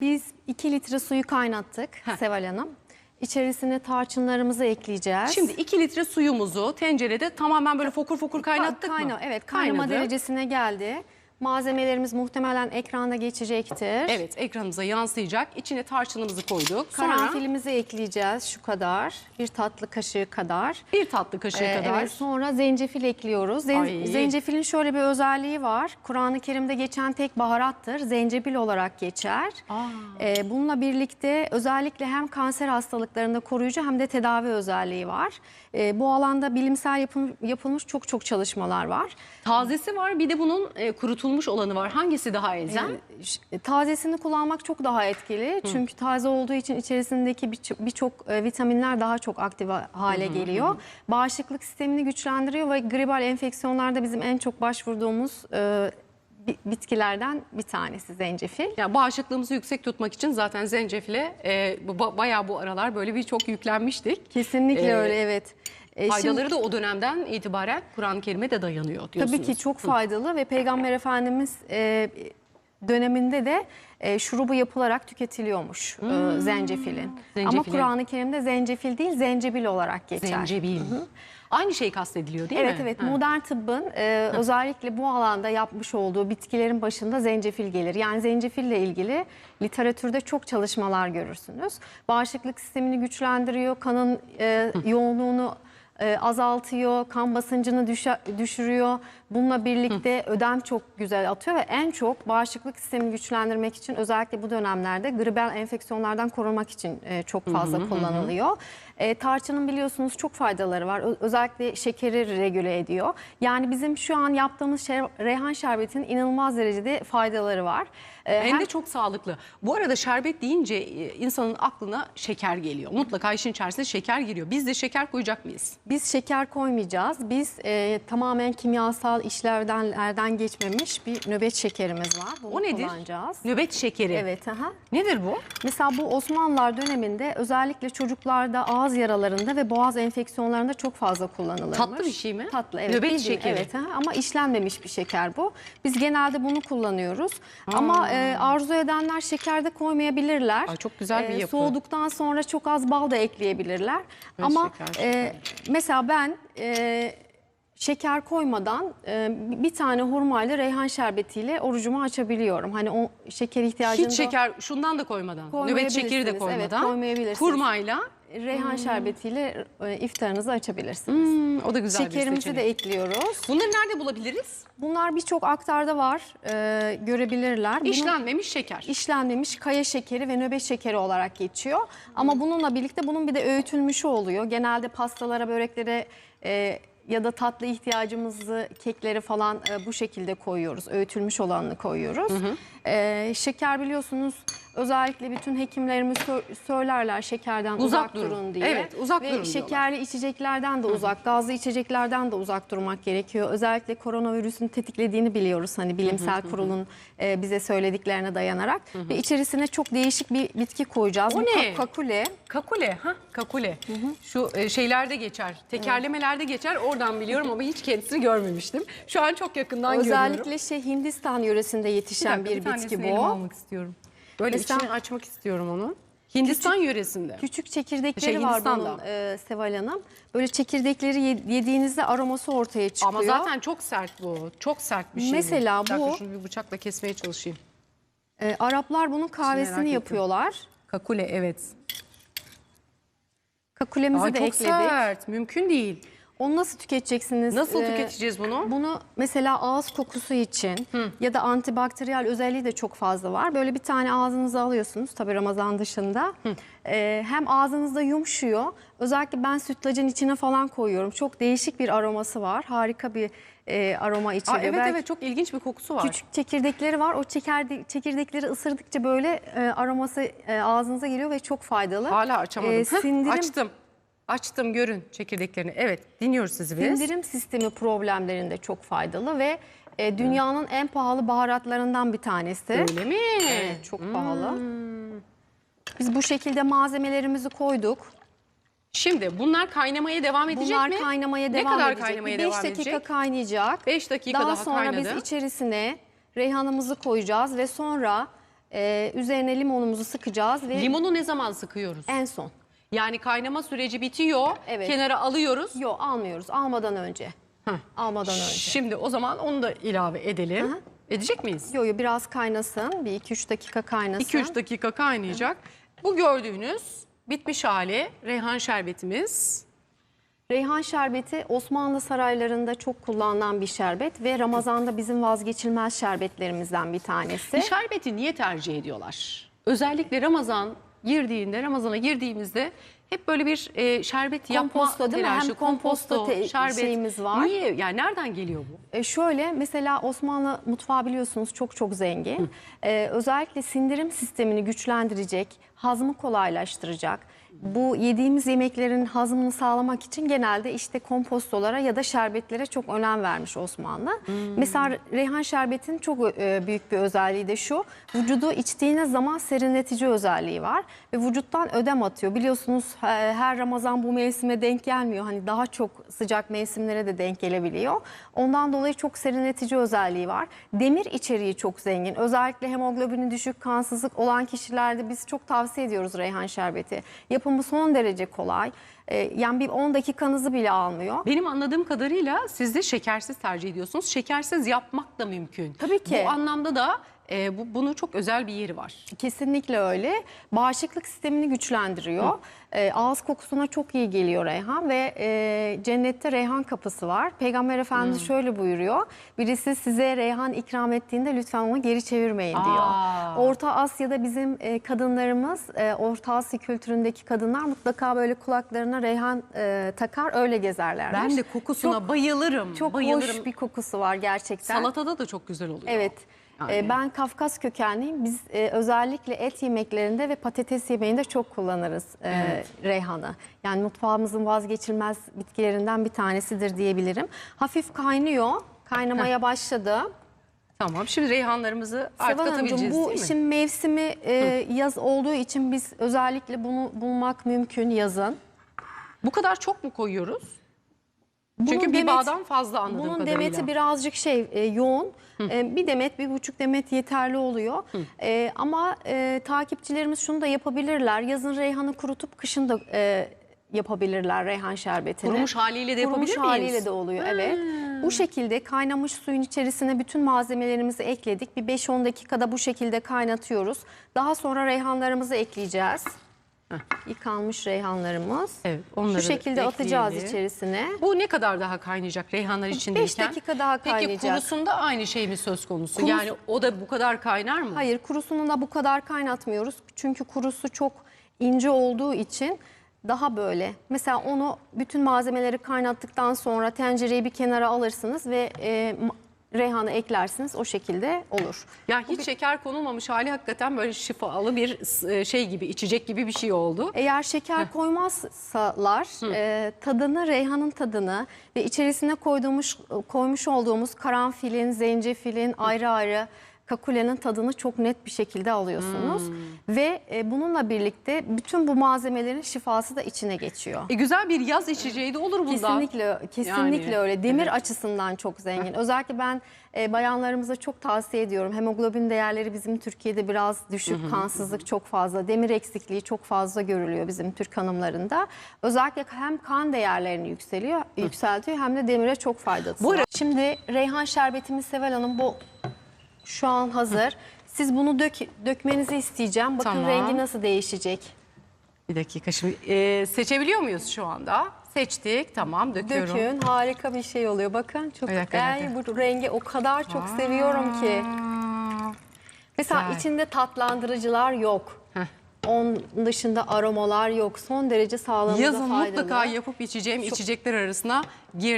Biz 2 litre suyu kaynattık Heh. Seval Hanım. İçerisine tarçınlarımızı ekleyeceğiz. Şimdi 2 litre suyumuzu tencerede tamamen böyle fokur fokur kaynattık Kayna- mı? Evet kaynama Kaynadı. derecesine geldi. Malzemelerimiz muhtemelen ekranda geçecektir. Evet ekranımıza yansıyacak. İçine tarçınımızı koyduk. Sonra Karanfilimizi ekleyeceğiz şu kadar. Bir tatlı kaşığı kadar. bir tatlı kaşığı Ee, kadar. Evet, sonra zencefil ekliyoruz. Zen- Ay. zencefilin şöyle bir özelliği var. Kur'an-ı Kerim'de geçen tek baharattır. Zencefil olarak geçer. Aa. Ee, bununla birlikte özellikle hem kanser hastalıklarında koruyucu hem de tedavi özelliği var. Ee, bu alanda bilimsel yapım- yapılmış çok çok çalışmalar var. Tazesi var bir de bunun e, kurutulmuş olanı var. Hangisi daha elzem? Ee, ş- Tazesini kullanmak çok daha etkili. Çünkü taze olduğu için içerisindeki birçok birçok, e, vitaminler daha çok aktif hale geliyor. Bağışıklık sistemini güçlendiriyor ve gribal enfeksiyonlarda bizim en çok başvurduğumuz e, bi- bitkilerden bir tanesi zencefil. Yani bağışıklığımızı yüksek tutmak için zaten zencefile e, bayağı bu aralar böyle bir çok yüklenmiştik. Kesinlikle Ee, öyle evet. E, şimdi- Faydaları da o dönemden itibaren Kur'an-ı Kerim'e de dayanıyor diyorsunuz. Tabii ki çok faydalı ve Peygamber Efendimiz e, döneminde de e, şurubu yapılarak tüketiliyormuş e, zencefilin. Ama. Kur'an-ı Kerim'de zencefil değil zencefil olarak geçer. Zencebil. Aynı şey kastediliyor değil Evet mi? evet Ha. modern tıbbın e, özellikle bu alanda yapmış olduğu bitkilerin başında zencefil gelir. Yani zencefille ilgili literatürde çok çalışmalar görürsünüz. Bağışıklık sistemini güçlendiriyor, kanın e, yoğunluğunu e, azaltıyor, kan basıncını düşe- düşürüyor. Bununla birlikte ödem çok güzel atıyor ve en çok bağışıklık sistemini güçlendirmek için özellikle bu dönemlerde gribal enfeksiyonlardan korunmak için e, çok fazla kullanılıyor. E, tarçının biliyorsunuz çok faydaları var. Ö- özellikle şekeri regüle ediyor. Yani bizim şu an yaptığımız şey, reyhan şerbetinin inanılmaz derecede faydaları var. Hem hem- de çok sağlıklı. Bu arada şerbet deyince e, insanın aklına şeker geliyor. Mutlaka işin içerisine şeker giriyor. Biz de şeker koyacak mıyız? Biz şeker koymayacağız. Biz e, tamamen kimyasal işlerden geçmemiş bir nöbet şekerimiz var. Bunu O nedir? kullanacağız. Nöbet şekeri. Evet, aha. Nedir bu? Mesela bu Osmanlılar döneminde özellikle çocuklarda ağız yaralarında ve boğaz enfeksiyonlarında çok fazla kullanılırmış. Tatlı bir şey mi? Tatlı evet. Nöbet bildiğin- şekeri. Evet aha. ama işlenmemiş bir şeker bu. Biz genelde bunu kullanıyoruz. Ama e, arzu edenler şeker de koymayabilirler. Ay, çok güzel bir yapı. Soğuduktan sonra çok az bal da ekleyebilirler. Evet, ama şeker, e, mesela ben e, şeker koymadan e, bir tane hurmayla reyhan şerbetiyle orucumu açabiliyorum. Hani o şeker ihtiyacını Hiç da- şeker şundan da koymadan. Nöbet şekeri de koymadan. evet, koymayabilirsiniz. Kurmayla. Reyhan şerbetiyle e, iftarınızı açabilirsiniz. Hmm, o da güzel bir Şekerimizi seçenek. de ekliyoruz. Bunları nerede bulabiliriz? Bunlar birçok aktarda var, e, görebilirler. Bunun İşlenmemiş şeker. işlenmemiş kaya şekeri ve nöbet şekeri olarak geçiyor. Ama bununla birlikte bunun bir de öğütülmüşü oluyor. Genelde pastalara, böreklere e, ya da tatlı ihtiyacımızı, kekleri falan e, bu şekilde koyuyoruz. Öğütülmüş olanını koyuyoruz. E, şeker biliyorsunuz özellikle bütün hekimlerimiz sö- söylerler şekerden uzak, Uzak durun. durun. diye. Evet, uzak Ve durun diyorlar. şekerli içeceklerden de uzak, gazlı içeceklerden de uzak durmak gerekiyor. Özellikle koronavirüsün tetiklediğini biliyoruz hani bilimsel kurulun e, bize söylediklerine dayanarak. Ve içerisine çok değişik bir bitki koyacağız. O Bu ne? ka- Kakule. Kakule, ha kakule. Şu e, şeylerde geçer, tekerlemelerde geçer. Oradan biliyorum ama hiç kendisini görmemiştim. Şu an çok yakından görüyorum. Özellikle şey Hindistan yöresinde yetişen bir, dakika, bitki tanesini bu. almak istiyorum. Böyle içini açmak istiyorum onu. Hindistan yöresinde. Küçük çekirdekleri Şey, var bunun e, Seval Hanım. Böyle çekirdekleri ye- yediğinizde aroması ortaya çıkıyor. Ama zaten çok sert bu. Çok sert bir şey Mesela bu. Bu- Şunu bir bıçakla kesmeye çalışayım. E, Araplar bunun kahvesini ettim. yapıyorlar. Kakule evet. Kakulemizi Aa, de çok ekledik. sert. Mümkün değil. Onu nasıl tüketeceksiniz? Nasıl Ee, tüketeceğiz bunu? Bunu mesela ağız kokusu için ya da antibakteriyel özelliği de çok fazla var. Böyle bir tane ağzınıza alıyorsunuz tabii Ramazan dışında. Ee, hem ağzınızda yumuşuyor. Özellikle ben sütlacın içine falan koyuyorum. Çok değişik bir aroması var. Harika bir e, aroma Aa, içeriyor. evet Belki evet çok ilginç bir kokusu var. Küçük çekirdekleri var. O çekirde- çekirdekleri ısırdıkça böyle e, aroması e, ağzınıza geliyor ve çok faydalı. Hala açamadım. Sindirim Açtım. Açtım görün çekirdeklerini. Evet dinliyoruz sizi biz. Sindirim sistemi problemlerinde çok faydalı ve e, dünyanın en pahalı baharatlarından bir tanesi. Öyle mi? Evet, çok pahalı. Biz bu şekilde malzemelerimizi koyduk. Şimdi bunlar kaynamaya devam edecek Bunlar mi? kaynamaya devam kadar edecek. kaynamaya 5 devam dakika edecek? kaynayacak. 5 dakika daha, daha sonra kaynadı. biz içerisine reyhanımızı koyacağız ve sonra Ee, üzerine limonumuzu sıkacağız ve Limonu ne zaman sıkıyoruz? en son. Yani kaynama süreci bitiyor. Evet. Kenara alıyoruz. Yok almıyoruz. Almadan önce. Almadan önce. Şimdi o zaman onu da ilave edelim. Hı. Edecek miyiz? Yo yo biraz kaynasın. Bir 2-3 dakika kaynasın. 2-3 dakika kaynayacak. Bu gördüğünüz bitmiş hali reyhan şerbetimiz. Reyhan şerbeti Osmanlı saraylarında çok kullanılan bir şerbet ve Ramazan'da bizim vazgeçilmez şerbetlerimizden bir tanesi. Şerbeti niye tercih ediyorlar? Özellikle Ramazan girdiğinde, Ramazana girdiğimizde hep böyle bir e, şerbet yapma Komposto değil mi? Hem telaşı, komposto te- şeyimiz var. Niye? Yani nereden geliyor bu? E şöyle mesela Osmanlı mutfağı biliyorsunuz çok çok zengin. E, özellikle sindirim sistemini güçlendirecek, hazmı kolaylaştıracak. Bu yediğimiz yemeklerin hazmını sağlamak için genelde işte kompostolara ya da şerbetlere çok önem vermiş Osmanlı. Mesela reyhan şerbetinin çok e, büyük bir özelliği de şu. Vücudu içtiğiniz zaman serinletici özelliği var ve vücuttan ödem atıyor. Biliyorsunuz her Ramazan bu mevsime denk gelmiyor. Hani daha çok sıcak mevsimlere de denk gelebiliyor. Ondan dolayı çok serinletici özelliği var. Demir içeriği çok zengin. Özellikle hemoglobini düşük, kansızlık olan kişilerde biz çok tavsiye ediyoruz reyhan şerbeti. Yapımı son derece kolay. E, Yani bir 10 dakikanızı bile almıyor. Benim anladığım kadarıyla siz de şekersiz tercih ediyorsunuz. Şekersiz yapmak da mümkün. Tabii ki. Bu anlamda da e, bu, bunun çok özel bir yeri var. Kesinlikle öyle. Bağışıklık sistemini güçlendiriyor. Ee, ağız kokusuna çok iyi geliyor reyhan ve e, cennette reyhan kapısı var. Peygamber Efendimiz şöyle buyuruyor. Birisi size reyhan ikram ettiğinde lütfen onu geri çevirmeyin diyor. Aa. Orta Asya'da bizim e, kadınlarımız, e, Orta Asya kültüründeki kadınlar mutlaka böyle kulaklarına reyhan e, takar öyle gezerlermiş. Ben de kokusuna Çok- bayılırım. çok bayılırım. hoş bir kokusu var gerçekten. Salatada da çok güzel oluyor. Evet. Yani. Ee, Ben Kafkas kökenliyim. Biz e, özellikle et yemeklerinde ve patates yemeğinde çok kullanırız e, reyhanı. Yani mutfağımızın vazgeçilmez bitkilerinden bir tanesidir diyebilirim. Hafif kaynıyor. Kaynamaya başladı. Tamam. Şimdi reyhanlarımızı artık Hanımcığım atabileceğiz bu değil mi? şimdi mevsimi e, yaz olduğu için biz özellikle bunu bulmak mümkün yazın. Bu kadar çok mu koyuyoruz? Bunun Çünkü bir demet- bağdan fazla anladığım Bunun kadarıyla. demeti birazcık şey e, yoğun. E, bir demet, bir buçuk demet yeterli oluyor. E, ama e, takipçilerimiz şunu da yapabilirler. Yazın reyhanı kurutup kışın da e, yapabilirler reyhan şerbetini. Kurumuş haliyle de Kurumuş yapabilir miyiz? haliyle de oluyor evet. Bu şekilde kaynamış suyun içerisine bütün malzemelerimizi ekledik. Bir 5-10 dakikada bu şekilde kaynatıyoruz. Daha sonra reyhanlarımızı ekleyeceğiz. Yıkanmış reyhanlarımız. Evet, onları Şu şekilde atacağız ekleyelim. içerisine. Bu ne kadar daha kaynayacak reyhanlar içindeyken? Beş dakika daha Peki kaynayacak. kurusunda aynı şey mi söz konusu? Kurus- Yani o da bu kadar kaynar mı? Hayır kurusunu da bu kadar kaynatmıyoruz. Çünkü kurusu çok ince olduğu için daha böyle. Mesela onu bütün malzemeleri kaynattıktan sonra tencereyi bir kenara alırsınız ve e, reyhanı eklersiniz. O şekilde olur. Ya hiç şeker konulmamış hali hakikaten böyle şifalı bir e, şey gibi, içecek gibi bir şey oldu. Eğer şeker koymazsalar e, tadını, reyhanın tadını ve içerisine koyduğumuz, koymuş olduğumuz karanfilin, zencefilin ayrı ayrı kakulenin tadını çok net bir şekilde alıyorsunuz. Ve e, bununla birlikte bütün bu malzemelerin şifası da içine geçiyor. E güzel bir yaz içeceği de olur bundan. Kesinlikle kesinlikle Yani, öyle. Demir evet. açısından çok zengin. Özellikle ben e, bayanlarımıza çok tavsiye ediyorum. Hemoglobin değerleri bizim Türkiye'de biraz düşük. Kansızlık çok fazla. Demir eksikliği çok fazla görülüyor bizim Türk hanımlarında. Özellikle hem kan değerlerini yükseliyor, yükseltiyor hem de demire çok faydası Bu var. Şimdi reyhan şerbetimiz Seval Hanım bu şu an hazır. Siz bunu dök, dökmenizi isteyeceğim. Bakın Tamam. rengi nasıl değişecek. Bir dakika şimdi e, seçebiliyor muyuz şu anda? Seçtik tamam döküyorum. Dökün harika bir şey oluyor. Bakın çok Bir dakika, bir ben bu rengi o kadar çok seviyorum ki. Aa, Mesela güzel. içinde tatlandırıcılar yok. Heh. Onun dışında aromalar yok. Son derece sağlığımıza Yazın faydalı. mutlaka yapıp içeceğim içecekler arasına girdi.